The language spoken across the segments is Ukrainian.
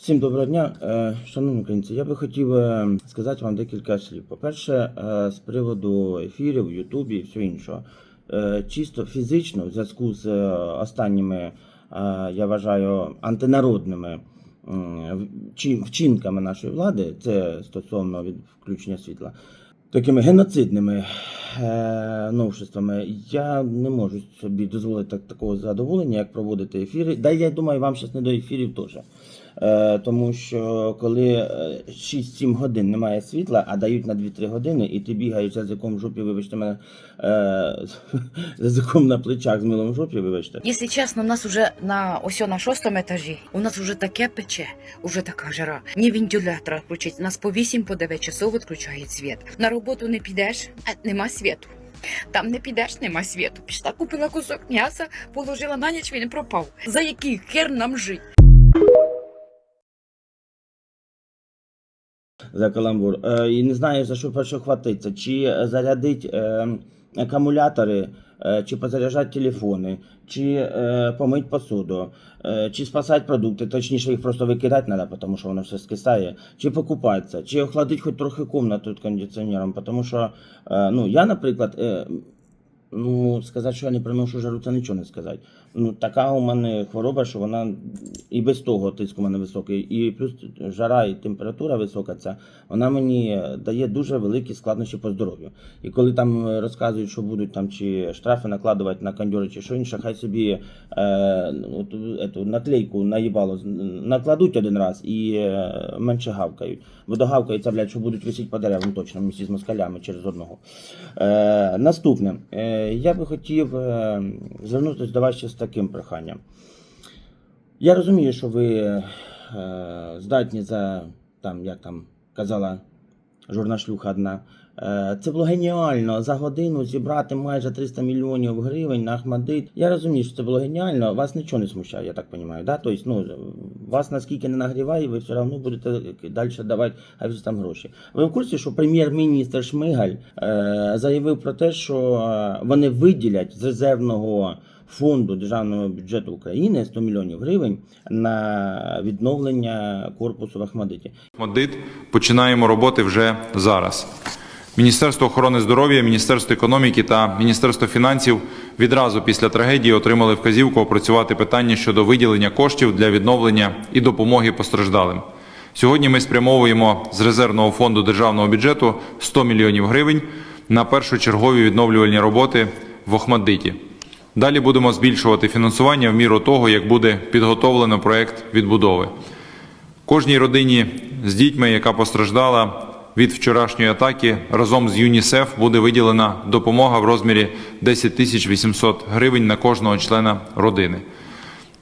Всім доброго дня, Е, шановні українці. Я би хотів е, сказати вам декілька слів. По-перше, е, з приводу ефірів, Ютубі і всього іншого. Чисто фізично, в зв'язку з останніми, я вважаю, антинародними в- вчинками нашої влади, це стосовно від включення світла, такими геноцидними новшествами, я не можу собі дозволити такого задоволення, як проводити ефіри. Да, я думаю, вам зараз не до ефірів теж. Е, тому що коли е, 6-7 годин немає світла, а дають на 2-3 години, і ти бігаєш з язиком в жопі, вибачте мене, е, з язиком на плечах з милом жопі, вибачте. Якщо чесно, у нас уже на ось на шостому етажі. У нас уже таке пече, уже така жара. Ні вентилятора включить. Нас по 8 по 9 часов відключають світ. На роботу не підеш, а нема світу. Там не підеш, нема світу. Пішла, купила кусок м'яса, положила на ніч, він пропав. За який хер нам жить? За каламбур. Е, і не знаю за що перше хватиться. Чи зарядить е, акумулятори, е, чи позаряджати телефони, чи е, помить посуду, е, чи спасати продукти, точніше їх просто викидати треба, тому що воно все скисає, чи покупатися, чи охладити хоч трохи кімнату кондиціонером, тому що е, ну, я, наприклад. Е, Ну, сказати, що я не приношу жару, це нічого не сказати. Ну, така у мене хвороба, що вона і без того тиск у мене високий, і плюс жара і температура висока, ця, вона мені дає дуже великі складнощі по здоров'ю. І коли там розказують, що будуть там чи штрафи накладувати на кондьори, чи що інше, хай собі е, ту, ету, наклейку наїбало накладуть один раз і е, менше гавкають. Бо догавкаються, блядь, що будуть висіти по деревам точно, місці з москалями через одного. Е, наступне. Е, я би хотів е, звернутися до з таким проханням. Я розумію, що ви е, здатні за, там, як там казала журна шлюха одна. Е, Це було геніально за годину зібрати майже 300 мільйонів гривень на Ахмадит. Я розумію, що це було геніально. Вас нічого не смущає, я так розумію. Да? Тобто, ну, вас наскільки не нагріває, ви все одно будете далі давати там гроші. Ви в курсі, що прем'єр-міністр Шмигаль е, заявив про те, що е, вони виділять з резервного фонду державного бюджету України 100 мільйонів гривень на відновлення корпусу в Ахмадиті. Модит починаємо роботи вже зараз. Міністерство охорони здоров'я, Міністерство економіки та Міністерство фінансів відразу після трагедії отримали вказівку опрацювати питання щодо виділення коштів для відновлення і допомоги постраждалим. Сьогодні ми спрямовуємо з резервного фонду державного бюджету 100 мільйонів гривень на першочергові відновлювальні роботи в Охмадиті. Далі будемо збільшувати фінансування в міру того, як буде підготовлено проект відбудови. Кожній родині з дітьми, яка постраждала від вчорашньої атаки, разом з ЮНІСЕФ буде виділена допомога в розмірі 10 тисяч 800 гривень на кожного члена родини.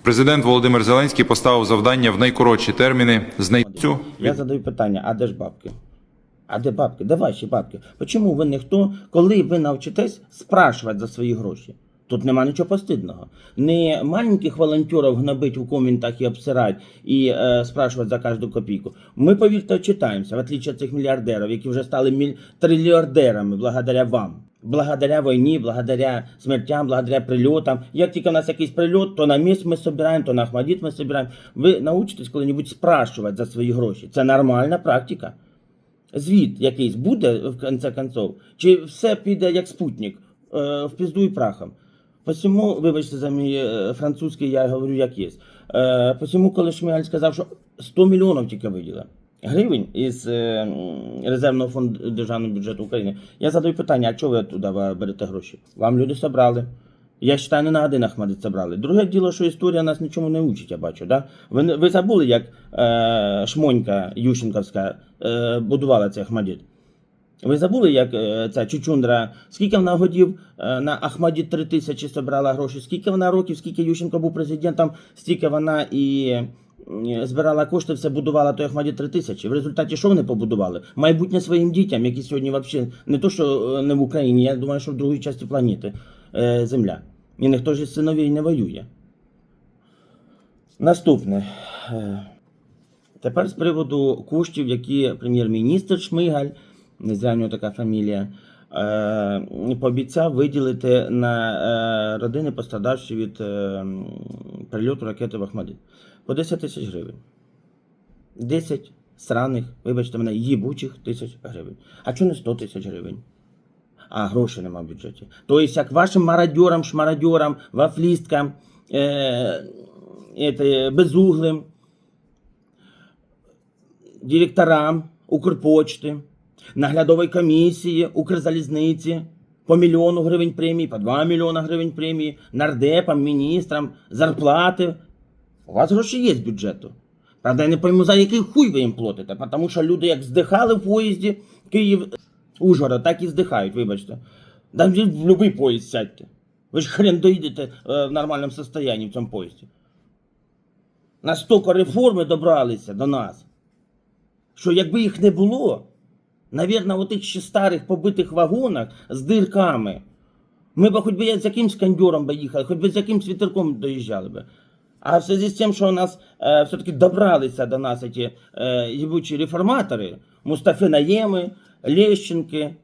Президент Володимир Зеленський поставив завдання в найкоротші терміни знайти Я задаю питання, а де ж бабки? А де бабки? Де ваші бабки? Чому ви ніхто, коли ви навчитесь спрашувати за свої гроші? Тут нема нічого постидного. Не маленьких волонтерів гнобить у коментах і обсирать і е, спрашувати за кожну копійку. Ми, повірте, читаємося, в отличие цих мільярдерів, які вже стали міль... трильярдерами благодаря вам. Благодаря війні, благодаря смертям, благодаря прильотам. Як тільки в нас якийсь прильот, то на місць ми збираємо, то на Ахмадіт ми збираємо. Ви научитесь коли-небудь спрашувати за свої гроші. Це нормальна практика. Звіт якийсь буде в кінці концов, чи все піде як спутник, е, в пізду і прахом. Посему, вибачте за мій е, французький, я говорю як є. Е, посему, коли Шмигаль сказав, що 100 мільйонів тільки виділили гривень із е, резервного фонду державного бюджету України, я задаю питання, а чого ви туди берете гроші? Вам люди собрали. Я вважаю, не на один Ахмадит собрали. Друге діло, що історія нас нічому не учить, я бачу. Да? Ви, ви забули, як е, Шмонька Ющенковська е, будувала цей Ахмадит? Ви забули, як е, ця Чучундра, скільки вона годів е, на Ахмадіт 3 тисячі собрала гроші, скільки вона років, скільки Ющенко був президентом, стільки вона і збирала кошти, все будувала той Ахмадіт 3 тисячі. В результаті що вони побудували? Майбутнє своїм дітям, які сьогодні взагалі не то, що е, не в Україні, я думаю, що в другій часті планети Земля. І ніхто ж із синовій не воює. Наступне. Тепер з приводу коштів, які прем'єр-міністр Шмигаль, не зря в нього така фамілія, е, пообіцяв виділити на е, родини пострадавші від е, прильоту ракети в Ахмадит. По 10 тисяч гривень. 10 сраних, вибачте мене, їбучих тисяч гривень. А чому не 100 тисяч гривень? А грошей нема в бюджеті. Тобто, як вашим мародьорам, шмародьорам, вафлісткам, е, безуглим, директорам Укрпочти, наглядової комісії, Укрзалізниці, по мільйону гривень премії, по 2 мільйона гривень премії, нардепам, міністрам, зарплати. У вас гроші є з бюджету. Правда, я не пойму, за який хуй ви їм платите, тому що люди як здихали в поїзді Київ Ужгород, так і здихають, вибачте. Да в будь-який поїзд сядьте. Ви ж хрен доїдете е, в нормальному стані в цьому поїзді. Настільки реформи добралися до нас, що якби їх не було, навірно, у тих ще старих побитих вагонах з дирками, ми б хоч би з якимсь кондьором би їхали, хоч би з якимсь вітерком доїжджали би. А в связи з тим, що у нас е, все-таки добралися до нас ці е, єбучі реформатори, Мустафи Наєми, Лещенки,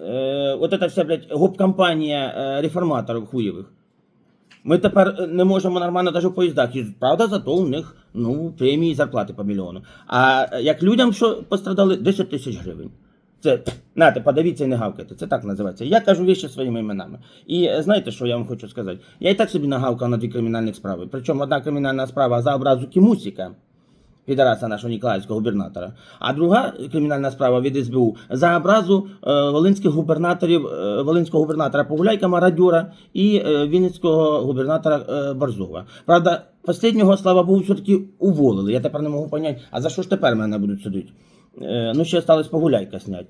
е, от эта вся, блядь, гоп-компанія е, реформаторів хуєвих. Ми тепер е, не можемо нормально навіть в поїздах їздити. Правда, зато у них ну, премії зарплати по мільйону. А е, як людям, що пострадали, 10 тисяч гривень. Це нате, подивіться і не гавкайте. Це так називається. Я кажу віщі своїми іменами. І е, знаєте, що я вам хочу сказати? Я і так собі нагавкав на дві кримінальних справи. Причому одна кримінальна справа за образу Кімусіка, підараса нашого Ніколаївського губернатора, а друга кримінальна справа від СБУ за образу е, волинських губернаторів, е, волинського губернатора Погуляйка Марадюра і е, вінницького губернатора Борзова. Правда, останнього, слава Богу, все-таки уволили. Я тепер не можу поняти, а за що ж тепер мене будуть судити? Ну, ще сталося Погуляйка зняти.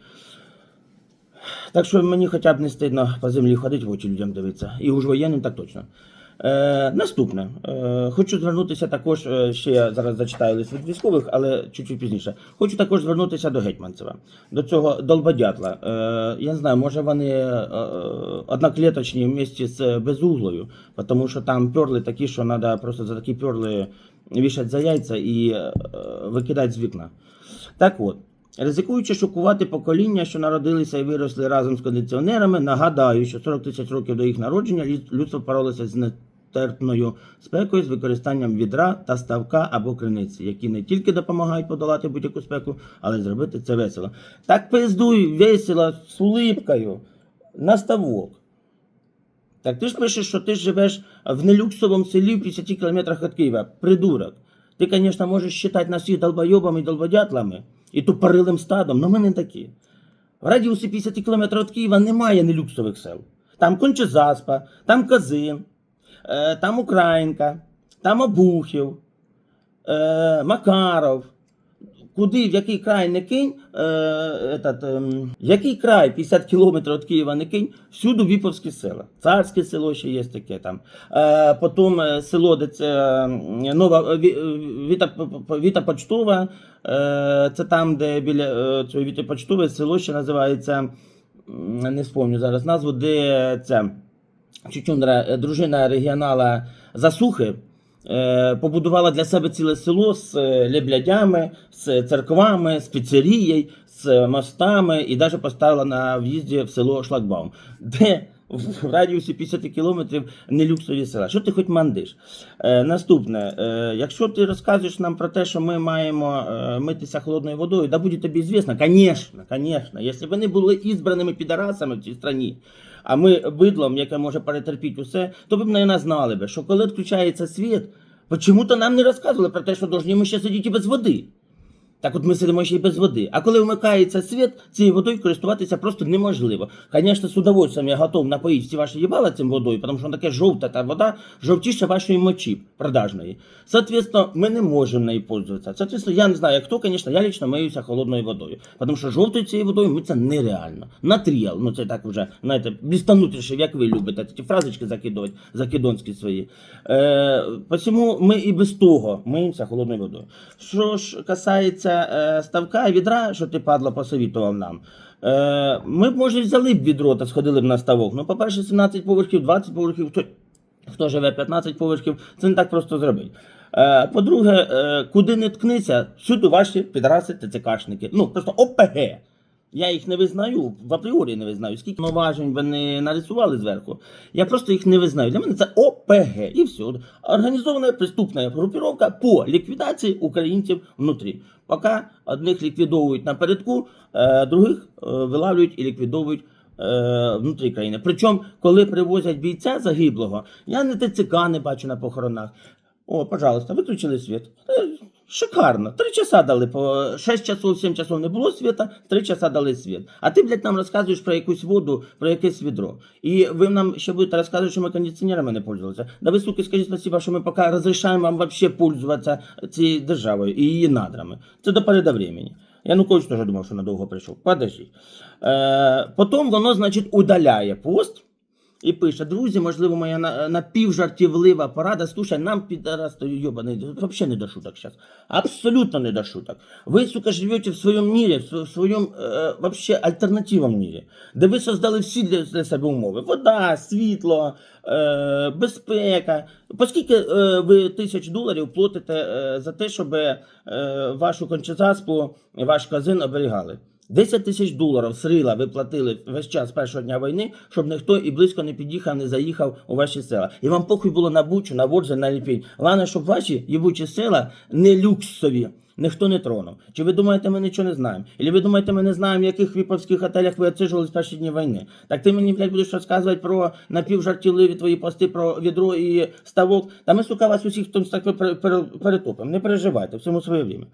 Так що мені хоча б не стидно по землі ходити в очі людям дивитися. І уж воєнним так точно. Е, наступне. Е, хочу звернутися також, е, ще я зараз зачитаю лист від військових, але чуть-чуть пізніше. Хочу також звернутися до Гетьманцева, до цього долбодятла. Е, я не знаю, може вони е, е, одноклеточні в місті з безуглою, тому що там перли такі, що треба просто за такі перли вішати за яйця і викидати з вікна. Так от. Ризикуючи шокувати покоління, що народилися і виросли разом з кондиціонерами, нагадаю, що 40 тисяч років до їх народження людство боролося з нестерпною спекою з використанням відра та ставка або криниці, які не тільки допомагають подолати будь-яку спеку, але й зробити це весело. Так пиздуй весело з улипкою на ставок. Так ти ж пишеш, що ти живеш в нелюксовому селі в 50 кілометрах від Києва. Придурок. Ти, звісно, можеш вважати нас всіх долбойобами і долбодятлами і тупорилим стадом, але ми не такі. В радіусі 50 кілометрів від Києва немає нелюксових сел. Там Кончезаспа, там Козин, е, там Українка, там Обухів, е, Макаров. Куди, в який край не кинь, е, этот, ем, в який край 50 кілометрів від Києва не кинь, всюди віповські села. Царське село ще є таке там. Е, потім е, село, де це ем, нова е, е, Віта, Віта Почтова, е, це там, де біля е, цього Віти Почтове село ще називається, не спомню зараз назву, де це Чучундра, е, дружина регіонала Засухи, е, побудувала для себе ціле село з е, леблядями, з церквами, з піцерією, з мостами і навіть поставила на в'їзді в село Шлагбаум, де в радіусі 50 кілометрів не люксові села. Що ти хоч мандиш? Е, наступне, е, якщо ти розказуєш нам про те, що ми маємо е, митися холодною водою, да буде тобі звісно, звісно, звісно, якщо б вони були ізбраними підарасами в цій країні, а ми бидлом, яке може перетерпіти усе, то б, мабуть, знали би, що коли відключається світ, чому-то нам не розказували про те, що должні ми ще сидіти без води. Так от ми сидимо ще й без води. А коли вмикається світ, цією водою користуватися просто неможливо. Звісно, з удовольствием я готов напоїти всі ваші їбала цим водою, тому що вона таке жовта та вода, жовтіша вашої мочі продажної. Соответственно, ми не можемо нею пользуватися. Соответственно, я не знаю, як хто, звісно, я лично миюся холодною водою. Тому що жовтою цією водою митися нереально. Натріал, ну це так вже, знаєте, блістанутіше, як ви любите, ті фразочки закидувати, закидонські свої. Е, посему ми і без того миємося холодною водою. Що ж касається е, ставка відра, що ти падла посовітував нам. Е, ми б, може, взяли б відро та сходили б на ставок. Ну, по-перше, 17 поверхів, 20 поверхів, хто, хто живе 15 поверхів, це не так просто зробити. Е, по-друге, е, куди не ткнися, всюди ваші підраси цікашники. Ну, просто ОПГ. Я їх не визнаю, в апріорі не визнаю. Скільки повноважень вони нарисували зверху. Я просто їх не визнаю. Для мене це ОПГ і все. Організована преступна групіровка по ліквідації українців внутрі. Поки одних ліквідовують напередку, е, других е, вилавлюють і ліквідовують е, внутрі країни. Причому, коли привозять бійця загиблого, я не ТЦК не бачу на похоронах. О, пожалуйста, виключили світ. Шикарно. Три часа дали по 6 часов, 7 часов не було світа, 3 часа дали світ. А ти, блядь, нам розказуєш про якусь воду, про якесь відро. І ви нам ще будете розказувати, що ми кондиціонерами не пользувалися. Да ви, суки, скажіть спасибо, що ми поки розрішаємо вам вообще пользуватися цією державою і її надрами. Це до пори до времени. Янукович теж думав, що надовго прийшов. Подождіть. Е, потім воно, значить, удаляє пост. І пише, друзі, можливо, моя напівжартівлива порада. Слушай, нам підарас той йобаний, взагалі не до шуток зараз. Абсолютно не до шуток. Ви, сука, живете в своєму мірі, в своєму е, вообще альтернативному мірі, де ви создали всі для, для себе умови: вода, світло, е, безпека. Поскільки е, ви тисяч доларів платите е, за те, щоб е, вашу кончезаспу, ваш казин оберігали? 10 тисяч доларів срила ви платили весь час першого дня війни, щоб ніхто і близько не під'їхав, не заїхав у ваші села. І вам похуй було на бучу, на Ворзель, на Ліпінь. Головне, щоб ваші їбучі села не люксові. Ніхто не тронув. Чи ви думаєте, ми нічого не знаємо? Или ви думаєте, ми не знаємо, в яких віповських готелях ви отсижувались перші дні війни? Так ти мені, блядь, будеш розказувати про напівжартівливі твої пости про відро і ставок. Та ми, сука, вас усіх в так пере- пере- перетопимо. Не переживайте, всьому своє время.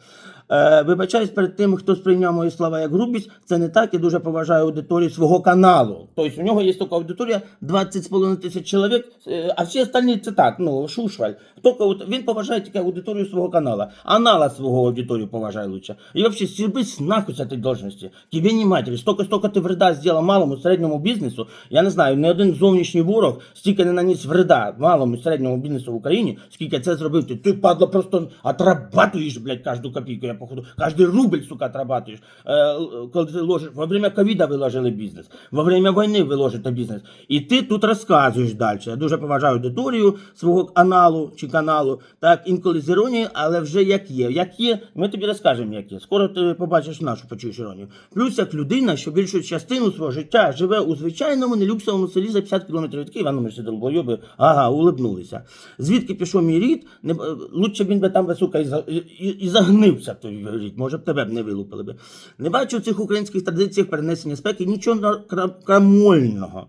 Е, вибачаюсь перед тим, хто сприйняв мої слова як грубість. Це не так. Я дуже поважаю аудиторію свого каналу. Тобто у нього є така аудиторія 20,5 тисяч чоловік, е, а всі остальні це так, ну, шушваль. Тільки він поважає тільки аудиторію свого канала. Анала свого аудиторію поважає лучше. І взагалі, сірбись нахуй з цієї должності. Тебе не матері. Столько, столько ти вреда зробив малому середньому бізнесу. Я не знаю, ні один зовнішній ворог стільки не наніс вреда малому середньому бізнесу в Україні, скільки це зробив ти. Ти, падла, просто отрабатуєш, блядь, кожну копійку, я походу. Кожний рубль, сука, отрабатуєш. Е, коли ти ложиш, во время ковіда ви ложили бізнес, во время війни ви ложите бізнес. І ти тут розказуєш далі. Я дуже поважаю аудиторію свого каналу чи каналу. Так, інколи з іронією, але вже як є. Як є, ми тобі розкажемо, як є. Скоро ти побачиш нашу почуєш іронію. Плюс як людина, що більшу частину свого життя живе у звичайному нелюксовому селі за 50 кілометрів від Києва, ну ми всі долбойоби, ага, улибнулися. Звідки пішов мій рід, не, лучше б він би там би, сука, і, і, і, загнився той рід, може б тебе б не вилупили би. Не бачу в цих українських традиціях перенесення спеки нічого крамольного.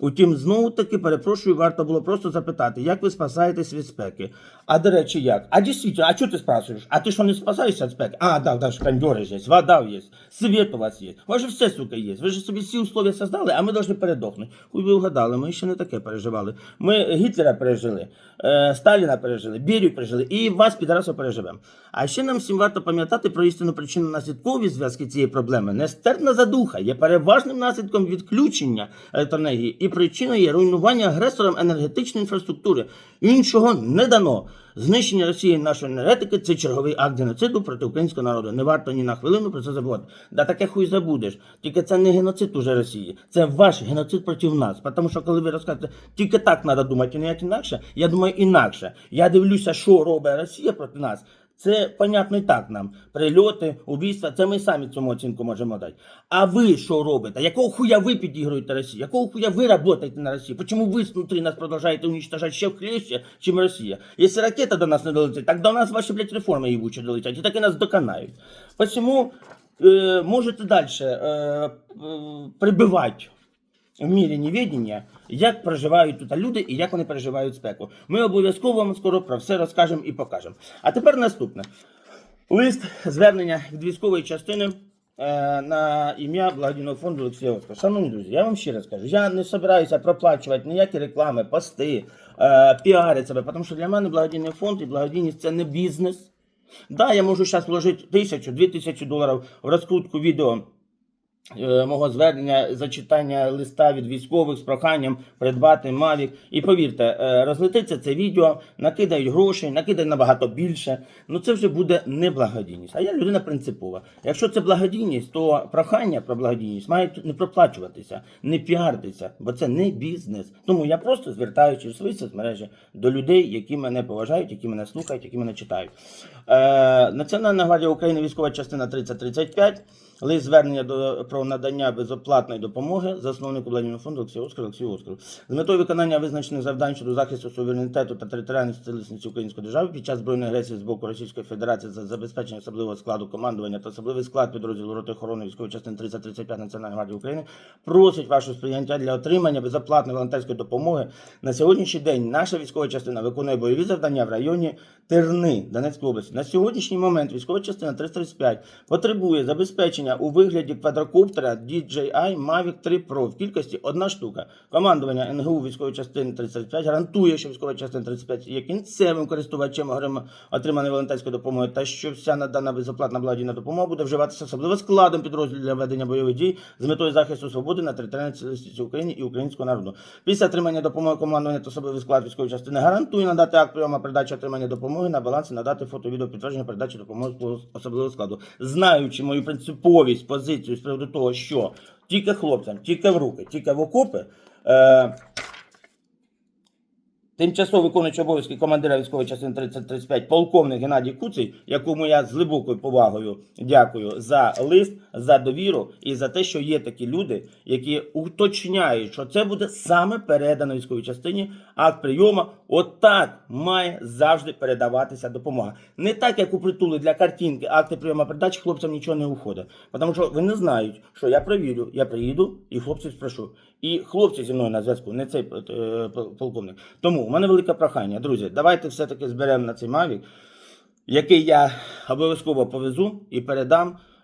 Утім, знову таки перепрошую, варто було просто запитати, як ви спасаєтесь від спеки. А до речі, як? А дійсно, а чого ти спрашуєш? А ти що не спасаєшся від спеки? А, да, да, ж є, вода є, світ у вас є. У вас же все, сука, є. Ви ж собі всі условия создали, а ми повинні передохнути. Хуй ви угадали, ми ще не таке переживали. Ми Гітлера пережили, е, Сталіна пережили, Берію пережили, і вас, підарасов, переживемо. А ще нам всім варто пам'ятати про істинну причину наслідкові зв'язки цієї проблеми. Нестерпна задуха є переважним наслідком відключення електроенергії і причиною є руйнування агресором енергетичної інфраструктури. Іншого не дано. Знищення Росії нашої енергетики це черговий акт геноциду проти українського народу. Не варто ні на хвилину про це забувати. Да таке хуй забудеш. Тільки це не геноцид уже Росії, це ваш геноцид проти нас. Тому що коли ви розказуєте, тільки так треба думати, і ніяк інакше. Я думаю інакше. Я дивлюся, що робить Росія проти нас. Це понятно і так нам. Прильоти, убійства, це ми самі цьому оцінку можемо дати. А ви що робите? Якого хуя ви підігруєте Росії? Якого хуя ви працюєте на Росії? Чому ви внутрі нас продовжуєте уничтожати ще хлеще, чим Росія? Якщо ракета до нас не долетить, так до нас ваші, блядь, реформи їбучі долетять, і так і нас доконають. Посему е, можете далі е, е, прибивати в мірі невідення, як проживають тут люди і як вони переживають спеку. Ми обов'язково вам скоро про все розкажемо і покажемо. А тепер наступне. Лист звернення від військової частини е, на ім'я благодійного фонду Олексія Оскар. Шановні друзі, я вам ще раз кажу, я не збираюся проплачувати ніякі реклами, пости, е, піарити себе, тому що для мене благодійний фонд і благодійність це не бізнес. Да, я можу зараз вложити тисячу, дві тисячі доларів в розкрутку відео мого звернення зачитання листа від військових з проханням придбати Мавік. І повірте, е, розлетиться це відео, накидають грошей, накидають набагато більше. Ну це вже буде не благодійність. А я людина принципова. Якщо це благодійність, то прохання про благодійність мають не проплачуватися, не піаритися, бо це не бізнес. Тому я просто звертаюся через свої соцмережі до людей, які мене поважають, які мене слухають, які мене читають. Е, Національна гвардія України, військова частина 3035. Лист звернення до про надання безоплатної допомоги засновнику благодійного фонду Олексію Оскару Олексію Оскару з метою виконання визначених завдань щодо захисту суверенітету та територіальної цілісності Української держави під час збройної агресії з боку Російської Федерації за забезпечення особливого складу командування та особливий склад підрозділу роти охорони військової частини 3035 Національної гвардії України просить вашого сприйняття для отримання безоплатної волонтерської допомоги. На сьогоднішній день наша військова частина виконує бойові завдання в районі Терни Донецької області. На сьогоднішній момент військова частина 335 потребує забезпечення у вигляді квадрокоптера DJI Mavic 3 Pro в кількості одна штука. Командування НГУ військової частини 35 гарантує, що військова частина 35 є кінцевим користувачем отриманої волонтерської допомоги та що вся надана безоплатна благодійна допомога буде вживатися особливо складом підрозділів для ведення бойових дій з метою захисту свободи на територіальній цілісності України і українського народу. Після отримання допомоги командування та особливий склад військової частини гарантує надати акт прийому передачі отримання допомоги на баланс і надати фото відео підтвердження передачі допомоги особливого складу. Знаючи мою принциповість, позицію з приводу того, що тільки хлопцям, тільки в руки, тільки в окопи. Е- Тимчасово виконуючий обов'язки командира військової частини 3035 полковник Геннадій Куций, якому я з глибокою повагою дякую за лист, за довіру і за те, що є такі люди, які уточняють, що це буде саме передано військовій частині акт прийому. Отак має завжди передаватися допомога. Не так, як у притулі для картинки, акти прийому передачі хлопцям нічого не уходить. Тому що вони знають, що я провірю, я приїду і хлопців спрошу. І хлопці зі мною на зв'язку, не цей е, полковник. Тому у мене велике прохання, друзі, давайте все-таки зберемо на цей Мавік, який я обов'язково повезу і передам